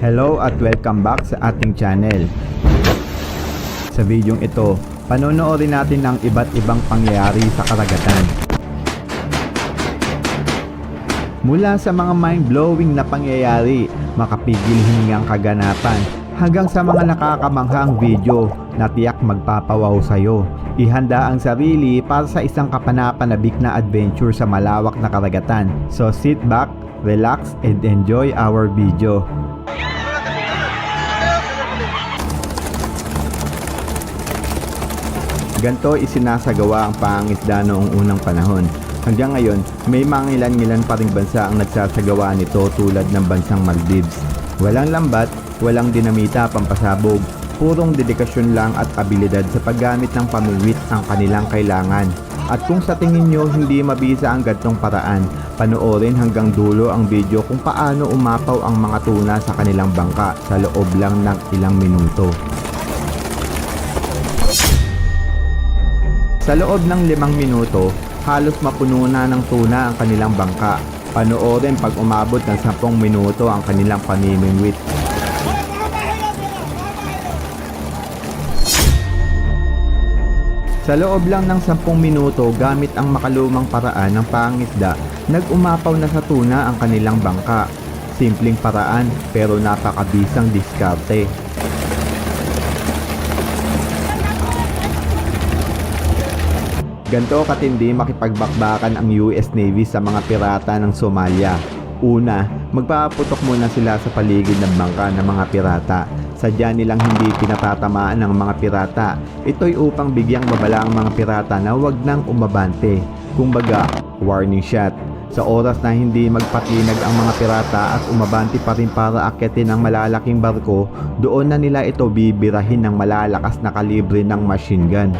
Hello at welcome back sa ating channel. Sa videong ito, panonoodin natin ang iba't ibang pangyayari sa karagatan. Mula sa mga mind-blowing na pangyayari, makapigil hiningang kaganapan, hanggang sa mga nakakamanghang video na tiyak magpapawaw sa'yo. Ihanda ang sarili para sa isang kapanapanabik na adventure sa malawak na karagatan. So sit back, relax, and enjoy our video. Ganto isinasagawa ang pangisda noong unang panahon. Hanggang ngayon, may mga ilan-ilan pa ring bansa ang nagsasagawa nito tulad ng bansang Maldives. Walang lambat, walang dinamita pampasabog, purong dedikasyon lang at abilidad sa paggamit ng pamimit ang kanilang kailangan. At kung sa tingin nyo hindi mabisa ang gantong paraan, panoorin hanggang dulo ang video kung paano umapaw ang mga tuna sa kanilang bangka sa loob lang ng ilang minuto. Sa loob ng limang minuto, halos mapuno na ng tuna ang kanilang bangka. Panoorin pag umabot ng 10 minuto ang kanilang pamimingwit. Sa loob lang ng 10 minuto gamit ang makalumang paraan ng pangisda, nag-umapaw na sa tuna ang kanilang bangka. Simpleng paraan pero napakabisang diskarte. Ganto katindi makipagbakbakan ang US Navy sa mga pirata ng Somalia. Una, magpapaputok muna sila sa paligid ng bangka ng mga pirata. Sadya nilang hindi pinatatamaan ng mga pirata. Ito'y upang bigyang babala ang mga pirata na huwag nang umabante. Kumbaga, warning shot. Sa oras na hindi magpatinag ang mga pirata at umabanti pa rin para akyatin ang malalaking barko, doon na nila ito bibirahin ng malalakas na kalibre ng machine gun.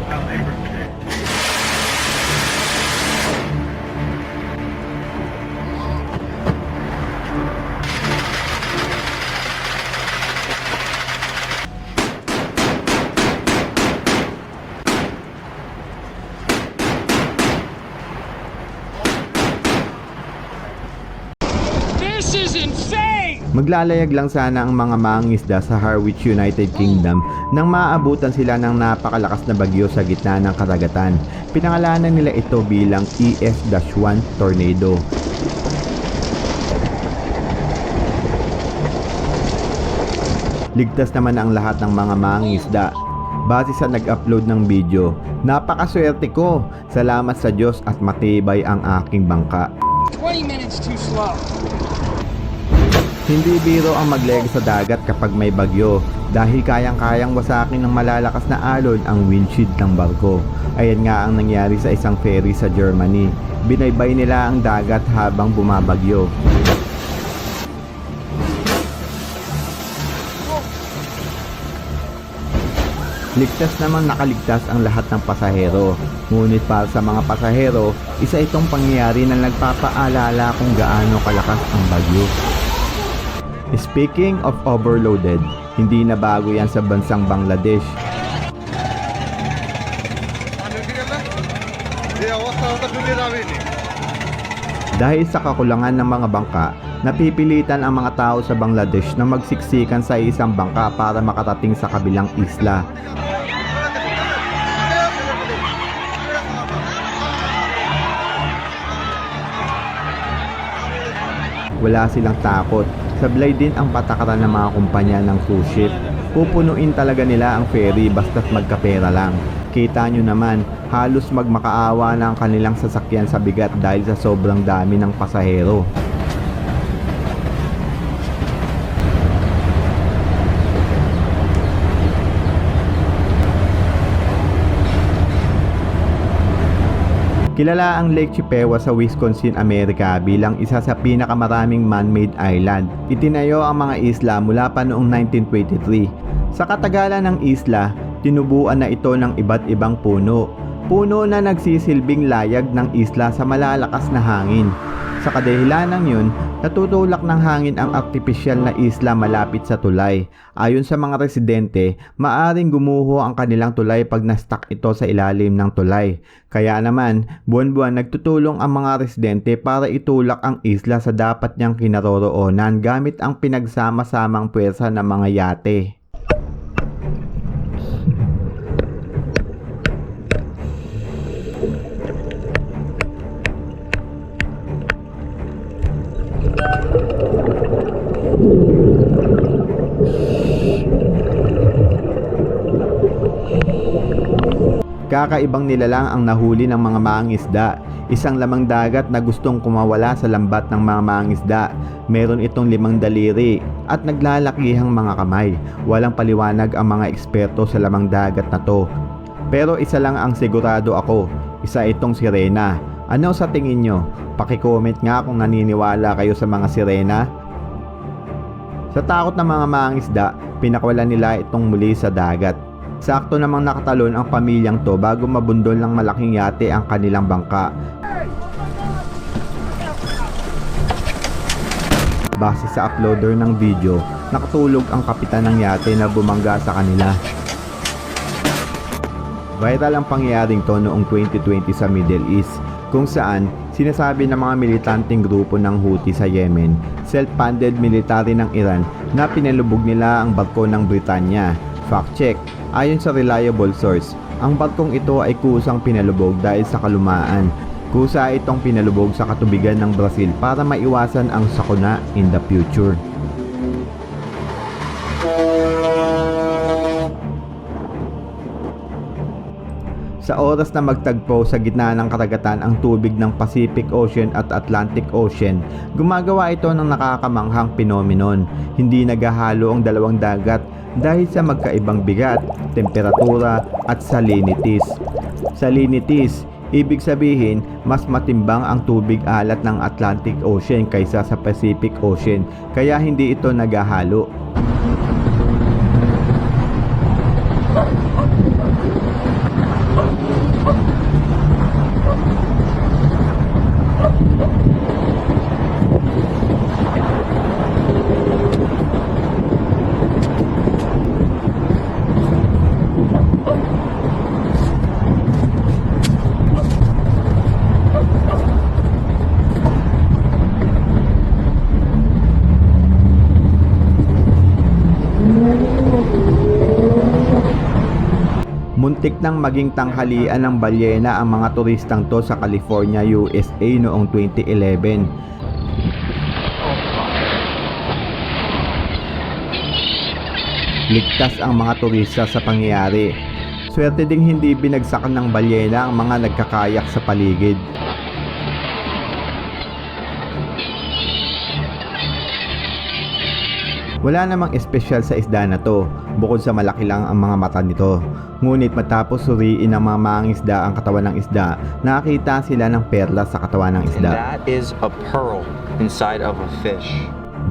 Is insane! Maglalayag lang sana ang mga mangisda sa Harwich, United Kingdom nang maabutan sila ng napakalakas na bagyo sa gitna ng karagatan. Pinangalanan nila ito bilang EF-1 tornado. Ligtas naman ang lahat ng mga mangisda. Base sa nag-upload ng video, napakaswerte ko. Salamat sa Diyos at matibay ang aking bangka. 20 minutes too slow. Hindi biro ang magleg sa dagat kapag may bagyo dahil kayang-kayang wasakin ng malalakas na alon ang windshield ng barko. Ayan nga ang nangyari sa isang ferry sa Germany. Binaybay nila ang dagat habang bumabagyo. Ligtas naman nakaligtas ang lahat ng pasahero. Ngunit para sa mga pasahero, isa itong pangyayari na nagpapaalala kung gaano kalakas ang bagyo. Speaking of overloaded, hindi na bago yan sa bansang Bangladesh. Dahil sa kakulangan ng mga bangka, napipilitan ang mga tao sa Bangladesh na magsiksikan sa isang bangka para makatating sa kabilang isla. Wala silang takot. Sablay din ang patakaran ng mga kumpanya ng cruise ship. Pupunuin talaga nila ang ferry basta't magkapera lang. Kita nyo naman, halos magmakaawa na ang kanilang sasakyan sa bigat dahil sa sobrang dami ng pasahero. Kilala ang Lake Chippewa sa Wisconsin, Amerika bilang isa sa pinakamaraming man-made island. Itinayo ang mga isla mula pa noong 1923. Sa katagalan ng isla, tinubuan na ito ng iba't ibang puno. Puno na nagsisilbing layag ng isla sa malalakas na hangin. Sa kadahilanan yun, natutulak ng hangin ang artipisyal na isla malapit sa tulay. Ayon sa mga residente, maaring gumuho ang kanilang tulay pag na-stuck ito sa ilalim ng tulay. Kaya naman, buwan-buwan nagtutulong ang mga residente para itulak ang isla sa dapat niyang kinaroroonan gamit ang pinagsama-samang puwersa ng mga yate. Kakaibang nilalang ang nahuli ng mga mangisda. Isang lamang dagat na gustong kumawala sa lambat ng mga mangisda. Meron itong limang daliri at naglalakihang mga kamay. Walang paliwanag ang mga eksperto sa lamang dagat na to. Pero isa lang ang sigurado ako. Isa itong sirena. Ano sa tingin nyo? Pakicomment nga kung naniniwala kayo sa mga sirena. Sa takot ng mga mangisda, pinakawalan nila itong muli sa dagat. Sakto namang nakatalon ang pamilyang to bago mabundol ng malaking yate ang kanilang bangka. Base sa uploader ng video, nakatulog ang kapitan ng yate na bumangga sa kanila. Viral ang pangyayaring to noong 2020 sa Middle East kung saan sinasabi ng mga militanteng grupo ng Houthi sa Yemen, self-funded military ng Iran na pinalubog nila ang barko ng Britanya. Fact check, ayon sa reliable source, ang barkong ito ay kusang pinalubog dahil sa kalumaan. Kusa itong pinalubog sa katubigan ng Brazil para maiwasan ang sakuna in the future. Sa oras na magtagpo sa gitna ng karagatan ang tubig ng Pacific Ocean at Atlantic Ocean, gumagawa ito ng nakakamanghang pinomenon. Hindi naghahalo ang dalawang dagat dahil sa magkaibang bigat, temperatura at salinities. Salinities, ibig sabihin mas matimbang ang tubig alat ng Atlantic Ocean kaysa sa Pacific Ocean kaya hindi ito naghahalo. Muntik nang maging tanghalian ng balyena ang mga turistang to sa California, USA noong 2011. Ligtas ang mga turista sa pangyayari. Swerte ding hindi binagsakan ng balyena ang mga nagkakayak sa paligid. Wala namang espesyal sa isda na to, bukod sa malaki lang ang mga mata nito. Ngunit matapos suriin ng mga mangisda ang katawan ng isda, nakakita sila ng perla sa katawan ng And isda. that is a pearl inside of a fish.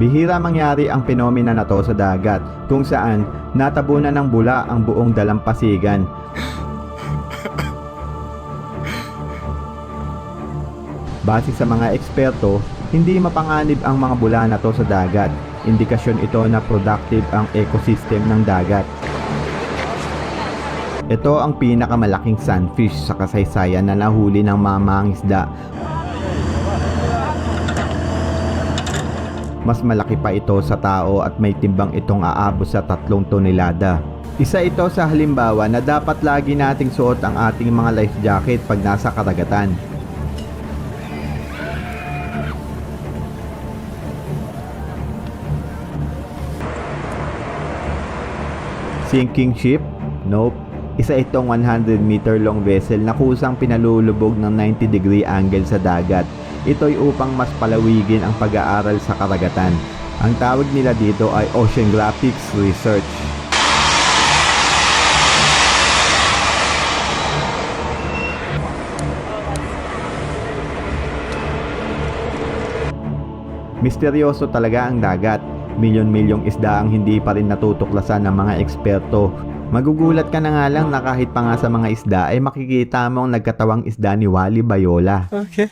Bihira mangyari ang penomena na to sa dagat, kung saan natabunan ng bula ang buong dalampasigan. Base sa mga eksperto, hindi mapanganib ang mga bula na to sa dagat. Indikasyon ito na productive ang ecosystem ng dagat. Ito ang pinakamalaking sunfish sa kasaysayan na nahuli ng mga mangisda Mas malaki pa ito sa tao at may timbang itong aabot sa tatlong tonelada. Isa ito sa halimbawa na dapat lagi nating suot ang ating mga life jacket pag nasa karagatan. Sinking ship? Nope. Isa itong 100 meter long vessel na kusang pinalulubog ng 90 degree angle sa dagat. Ito'y upang mas palawigin ang pag-aaral sa karagatan. Ang tawag nila dito ay Oceanographics Research. Misteryoso talaga ang dagat. Milyon-milyong isda ang hindi pa rin natutuklasan ng mga eksperto. Magugulat ka na nga lang na kahit pa nga sa mga isda ay makikita mo ang nagkatawang isda ni Wally Bayola. Okay.